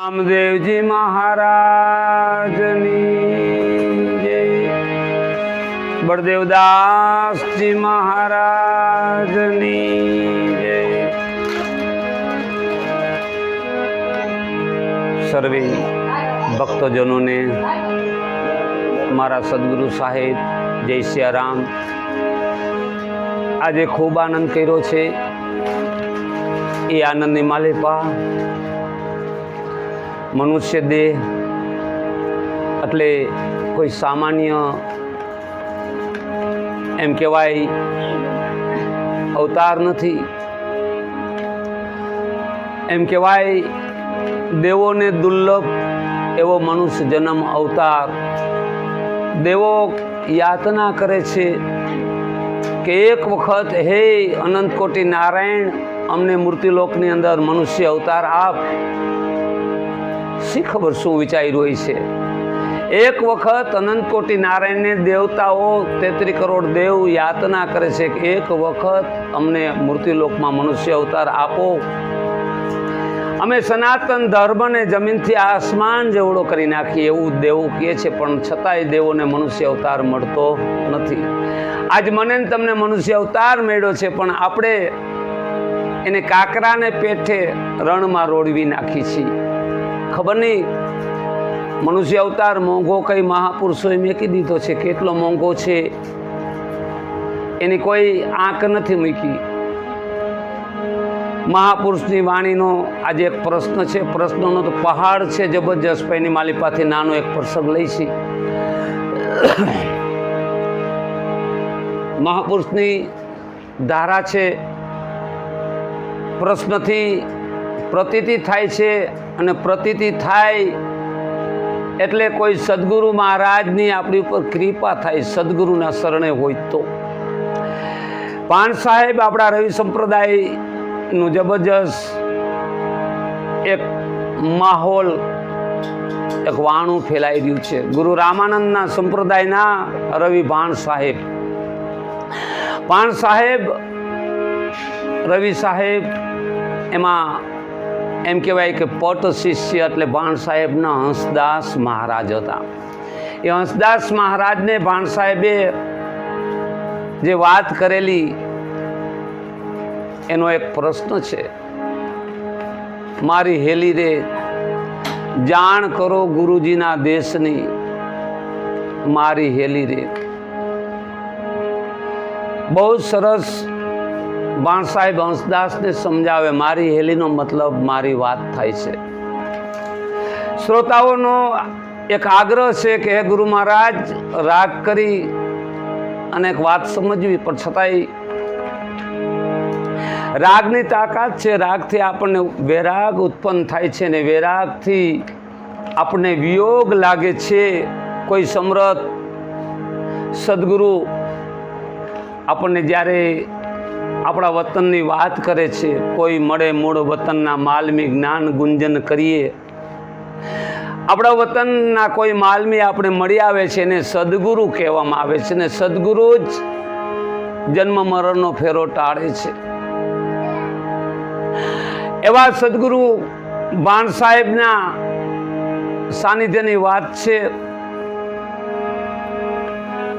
રામદેવજી મહારાજની જય. બળદેવદાસજી મહારાજની જય. સર્વે ભક્તજનોને મારા સદગુરુ સાહેબ, જય સિયારામ. આજે ખૂબ આનંદ કર્યો છે. એ આનંદની માલિપા મનુષ્ય દેહ એટલે કોઈ સામાન્ય એમ કહેવાય અવતાર નથી. એમ કહેવાય દેવોને દુર્લભ એવો મનુષ્ય જન્મ અવતાર. દેવો યાતના કરે છે કે એક વખત, હે અનંત કોટી નારાયણ, અમને મૂર્તિલોકની અંદર મનુષ્ય અવતાર આપ. શી ખબર શું વિચારી હોય છે? એક વખત અનંત કોટી નારાયણને દેવતાઓ તેત્રી કરોડ દેવ યાતના કરે છે કે એક વખત અમને મૂર્તિલોકમાં મનુષ્ય અવતાર આપો. અમે સનાતન ધર્મને જમીનથી આસમાન જેવડો કરી નાખીએ એવું દેવું કહે છે, પણ છતાંય દેવોને મનુષ્ય અવતાર મળતો નથી. આજ મને તમને મનુષ્ય અવતાર મળ્યો છે, પણ આપણે એને કાકરાને પેઠે રણમાં રોડવી નાખી છીએ. ખબર નહીં. મનુષ્ય અવતાર, મોંઘો કઈ મહાપુરુષોએ મેકી દીધો છે? કેટલો મોંઘો છે? એની કોઈ આંક નથી મૂકી. મહાપુરુષની વાણીનો આજે એક પ્રશ્ન છે. પ્રશ્નનો તો પહાડ છે જબરજસ્ત. માલી પાસે નાનો એક પ્રસંગ લઈશી મહાપુરુષની ધારા છે. પ્રશ્નથી પ્રતીતિ થાય છે અને પ્રતીતિ થાય એટલે કોઈ સદગુરુ મહારાજની આપણી ઉપર કૃપા થાય, સદગુરુના શરણે હોય તો. પાન સાહેબ આપણા રવિ સંપ્રદાયનું જબરજસ્ત એક માહોલ, એક વાણું ફેલાઈ રહ્યું છે. ગુરુ રામાનંદના સંપ્રદાયના રવિ ભાણ સાહેબ. પાણ સાહેબ, રવિ સાહેબ, એમાં એમ કહેવાય કે પટ શિષ્ય એટલે ભાણ સાહેબના હંસદાસ મહારાજ હતા. એ હંસદાસ મહારાજને ભાણ સાહેબે જે વાત કરેલી, એનો એક પ્રશ્ન છે. મારી હેલી રે જાણ કરો ગુરુજીના દેશની, મારી હેલી રે બહુ સરસ બાણ સાહેબ હંસદાસને સમજાવે, મારી હેલીનો મતલબ મારી વાત થાય છે. શ્રોતાઓનો એક આગ્રહ છે કે, હે ગુરુ મહારાજ, રાગ કરી અને એક વાત સમજવી. પણ છતાંય રાગની તાકાત છે, રાગથી આપણને વૈરાગ ઉત્પન્ન થાય છે ને વૈરાગથી આપણને વિયોગ લાગે છે. કોઈ સમરથ સદગુરુ આપણને જ્યારે આપણા વતનની વાત કરે છે, કોઈ મળે મૂળ વતનના માલમી જ્ઞાન ગુંજન કરીએ. આપણા વતનના કોઈ માલમી આપણે મળી આવે છે એને સદગુરુ કહેવામાં આવે છે ને સદગુરુ જ જન્મ મરણનો ફેરો ટાળે છે. એવા સદગુરુ બાણ સાહેબના સાનિધ્યની વાત છે.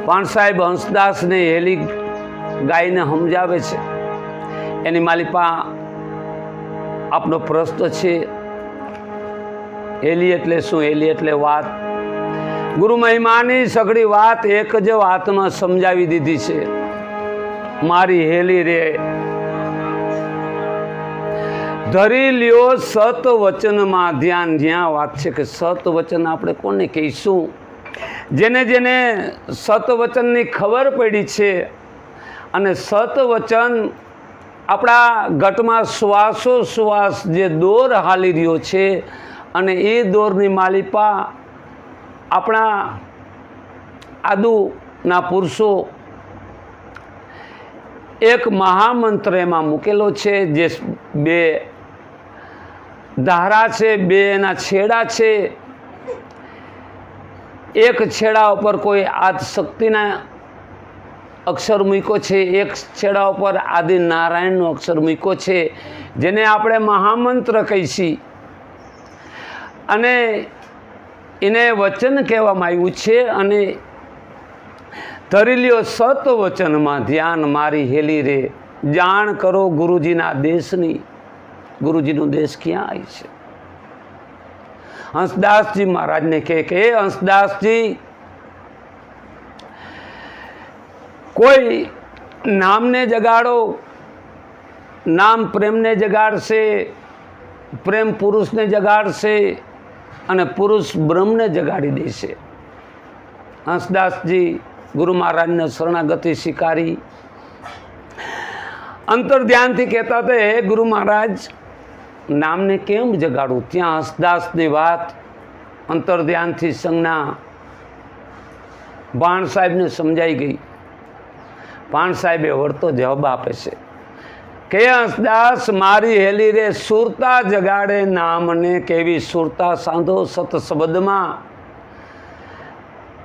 બાણ સાહેબ હંસદાસને હેલી ગાયને સમજાવે છે. એની માલિપા આપનો પ્રશ્ન છે. હેલી એટલે શું? હેલી એટલે વાત. ગુરુ મહિમાની સગળી વાત એક જ વાતમાં સમજાવી દીધી છે. મારી હેલી રે. ધરી લ્યો સત વચનમાં ધ્યાન. જ્યાં વાત છે કે સત વચન આપણે કોને કહીશું? જેને જેને સત વચનની ખબર પડી છે અને સત વચન આપણા ઘટમાં શ્વાસોશ્વાસ જે દોર હાલી રહ્યો છે અને એ દોરની માલિપા આપણા આદુના પુરુષો એક મહામંત્ર એમાં મૂકેલો છે, જે બે ધારા છે, બે એના છેડા છે. એક છેડા ઉપર કોઈ આદ શક્તિના અક્ષર મૂક્યો છે. એક છેડા ઉપર આદિ નારાયણનો અક્ષર મૂક્યો છે, જેને આપણે મહામંત્ર કહીશી. અને એને વચન કહેવામાં આવ્યું છે અને ધરી સત વચનમાં ધ્યાન મારી હેલી રે. જાણ કરો ગુરુજીના દેશની. ગુરુજીનો દેશ ક્યાં આવી છે? હંસદાસજી મહારાજને કહે કે, હંસદાસજી કોઈ નામને જગાડો, નામ પ્રેમને જગાડશે, પ્રેમ પુરુષને જગાડશે અને પુરુષ બ્રહ્મને જગાડી દેશે. હંસદાસજી ગુરુ મહારાજને શરણાગતિ સ્વીકારી. અંતર ધ્યાનથી કહેતા હતા, હે ગુરુ મહારાજ, નામને કેમ જગાડું? ત્યાં હંસદાસની વાત અંતર ધ્યાનથી સંજ્ઞા બાણ સાહેબને સમજાઈ ગઈ. ભાણ સાહેબે વળતો જવાબ આપે છે. કે હંસદાસ મારી હેલી રે સુરતા જગાડે નામને કેવી સુરતા સાંધો સતશબ્દમાં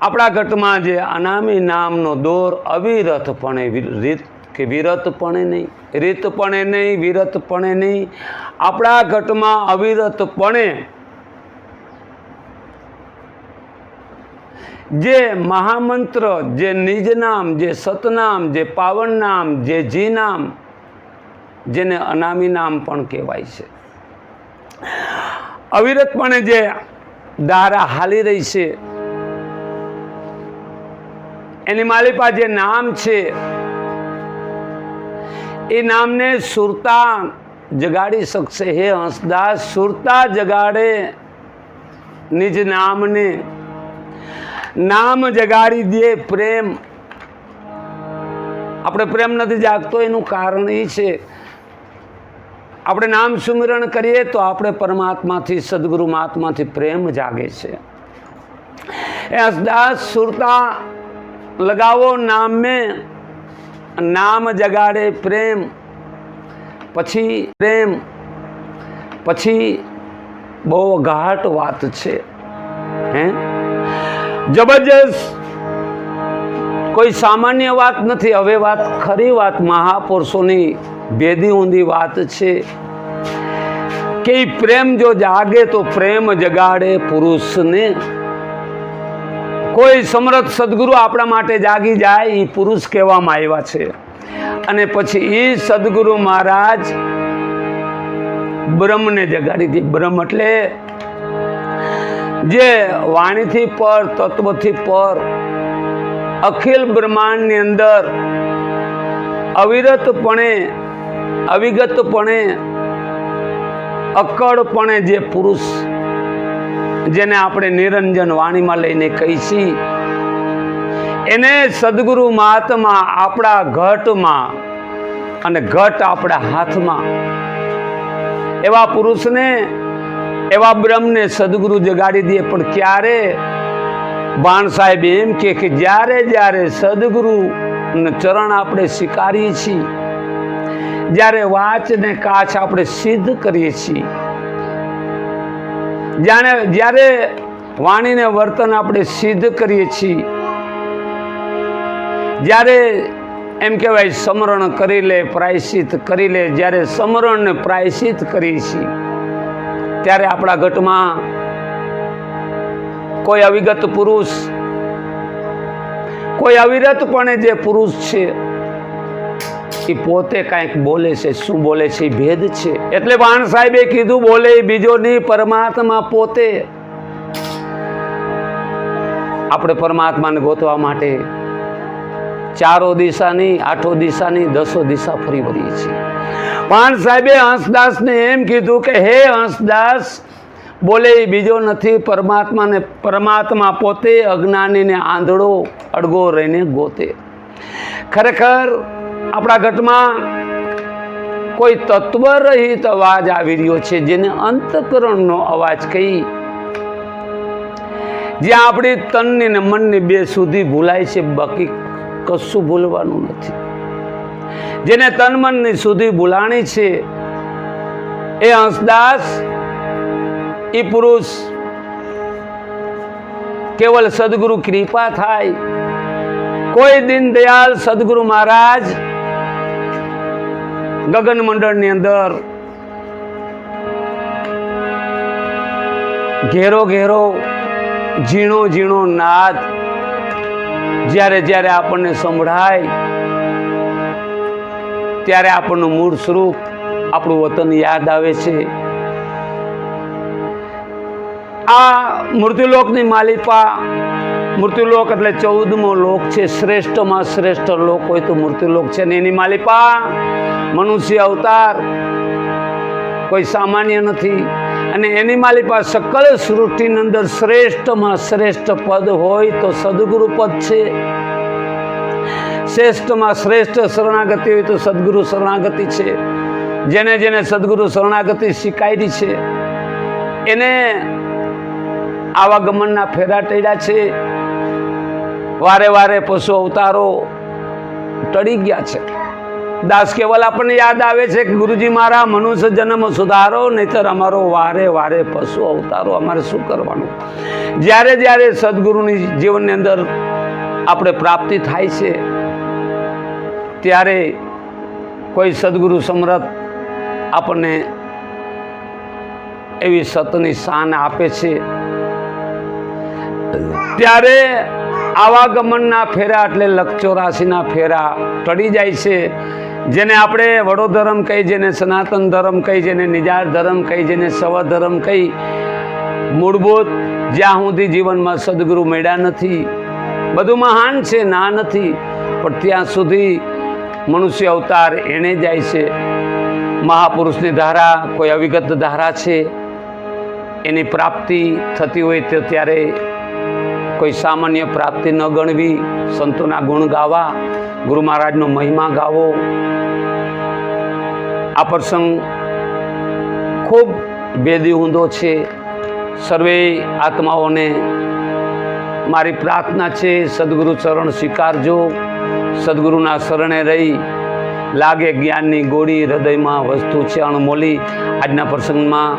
આપણા ઘટમાં જે અનામી નામનો દોર અવિરતપણે રીત કે વિરતપણે નહીં, રીતપણે નહીં, વિરતપણે નહીં. આપણા ઘટમાં અવિરતપણે જે મહામંત્ર, જે નિજનામ, જે સતનામ, જે પાવન નામ જે જી નામ જેને અનામી નામ પણ કહેવાય છે. અવિરતપણે જે દારા હાલી રહી છે, એની માલિપા જે નામ છે, એ નામને સુરતા જગાડી શકશે. હે હંસદાસ, સુરતા જગાડે નિજ નામને નામ જગાડી દે પ્રેમ. આપણે પ્રેમ નથી જાગતો, એનું કારણ એ છે. આપણે નામ સુમિરણ કરીએ તો આપણે પરમાત્માથી, સદગુરુ મહાત્માથી પ્રેમ જાગે છે. એ હસદાસ સુરતા લગાવો નામ મેં નામ જગાડે પ્રેમ. પછી પ્રેમ, પછી બહુ ઘાટ વાત છે. હે? જબરજસ્ત. કોઈ સામાન્ય વાત નથી. હવે વાત ખરી વાત મહાપુરુષોની. ભેદી ઊંધી વાત છે. કે પ્રેમ જો જાગે તો પ્રેમ જગાડે પુરુષને. કોઈ સમર્થ સદગુરુ આપણા માટે જાગી જાય એ પુરુષ કહેવામાં આવ્યા છે. અને પછી એ સદગુરુ મહારાજ બ્રહ્મને જગાડી હતી બ્રહ્મ એટલે જે વાણીથી પર, તત્વથી પર, અખિલ બ્રહ્માંડની અંદર અવિરતપણે, અવિગતપણે, અકળપણે જે પુરુષ જેને આપણે નિરંજન વાણીમાં લઈને કહીશી એને સદગુરુ મહાત્મા આપણા ઘટમાં અને ઘટ આપણા હાથમાં એવા પુરુષને એવા બ્રહ્મને સદગુરુ જગાડી દે, પણ ક્યારે? બાણ સાહેબ એમ કે જ્યારે જ્યારે સદગુરુ ચરણ આપણે સ્વીકારીએ છીએ, જ્યારે વાચ ને કાચ આપણે સિદ્ધ કરીએ છીએ, જાણે જ્યારે વાણીને વર્તન આપણે સિદ્ધ કરીએ છીએ, જ્યારે એમ કહેવાય સમરણ કરી લે, પ્રાયશ્ચિત કરી લે, જ્યારે સમરણને પ્રાયશ્ચિત કરીએ છીએ ત્યારે આપણા ઘટમાં કોઈ અવિગત પુરુષ, કોઈ અવિરતપણે જે પુરુષ છે, એ પોતે કાંઈક બોલે છે, શું બોલે છે, એ ભેદ છે. એટલે વાણ સાહેબે કીધું, બોલે બીજો નહીં, પરમાત્મા પોતે. આપણે પરમાત્માને ગોતવા માટે ચારો દિશાની આઠો દિશાની દસો દિશા ફરી વળીએ છીએ. વાણ સાહેબે હંસદાસને એમ કીધું કે, હે હંસદાસ, બોલે એ બીજો નથી, પરમાત્માને, પરમાત્મા પોતે અજ્ઞાનીને આંધળો અડગો રહીને ગોતે. ખરેખર આપણા ઘટમાં કોઈ તત્વ રહિત અવાજ આવી રહ્યો છે, જેને અંતકરણનો અવાજ કહી જ્યાં આપણી તનની ને મનની બે સુધી ભૂલાય છે, બાકી કશું ભૂલવાનું નથી. જેને તનમનની સુધી બોલાણી છે. એ હંસદાસ, એ પુરુષ કેવલ સદગુરુ કૃપા થાય. કોઈ દિન દયાલ સદગુરુ મહારાજ ગગન અંદર ઘેરો ઘેરો ઝીણો ઝીણો નાદ જ્યારે જ્યારે આપણને સંભળાય ત્યારે આપણનું મૂળ સ્વરૂપ આપણું વતન યાદ આવે છે. આ મૃત્યુલોકની માલિપા મૃત્યુલોક એટલે ચૌદમો લોક છે, શ્રેષ્ઠમાં શ્રેષ્ઠ લોક હોય તો મૃત્યુલોક છે. ને એની માલિપા મનુષ્ય અવતાર કોઈ સામાન્ય નથી. અને એની માલિપા સકલ સૃષ્ટિની અંદર શ્રેષ્ઠમાં શ્રેષ્ઠ પદ હોય તો સદગુરુ પદ છે. શ્રેષ્ઠમાં શ્રેષ્ઠ શરણાગતિ હોય તો સદગુરુ શરણાગતિ છે. જેને જેને સદગુરુ શરણાગતિ શીખાયેલી છે, એને આવા ગમનના ફેરા ટેડ્યા છે. વારે વારે પશુ અવતારો ટળી ગયા છે. દાસ કેવલ આપણને યાદ આવે છે કે ગુરુજી મારા, મનુષ્ય જન્મ સુધારો, નહીતર અમારો વારે વારે પશુ અવતારો અમારે શું કરવાનું? જ્યારે જ્યારે સદગુરુની જીવનની અંદર આપણે પ્રાપ્તિ થાય છે ત્યારે કોઈ સદગુરુ સમરથ આપણને એવી સતની શાન આપે છે. ત્યારે આવાગમનના ફેરા એટલે લક્ષોરાશીના ફેરા ટળી જાય છે. જેને આપણે વડો ધર્મ કહી, જેને સનાતન ધર્મ કહી, જેને નિજાર ધર્મ કહી, જેને સવ ધર્મ કહી, મૂળભૂત જ્યાં સુધી જીવનમાં સદગુરુ મળ્યા નથી, બધું મહાન છે, ના નથી, પણ ત્યાં સુધી મનુષ્ય અવતાર એણે જાય છે. મહાપુરુષની ધારા કોઈ અવિગત ધારા છે. એની પ્રાપ્તિ થતી હોય તો ત્યારે કોઈ સામાન્ય પ્રાપ્તિ ન ગણવી, સંતોના ગુણ ગાવા, ગુરુ મહારાજનો મહિમા ગાવો. આ પ્રસંગ ખૂબ ભેદી ઊંધો છે. સર્વે આત્માઓને મારી પ્રાર્થના છે, સદગુરુ ચરણ સ્વીકારજો. સદગુરુના શરણે રહી લાગે જ્ઞાનની ગોળી હૃદયમાં વસ્તુ છે અણમોલી આજના પ્રસંગમાં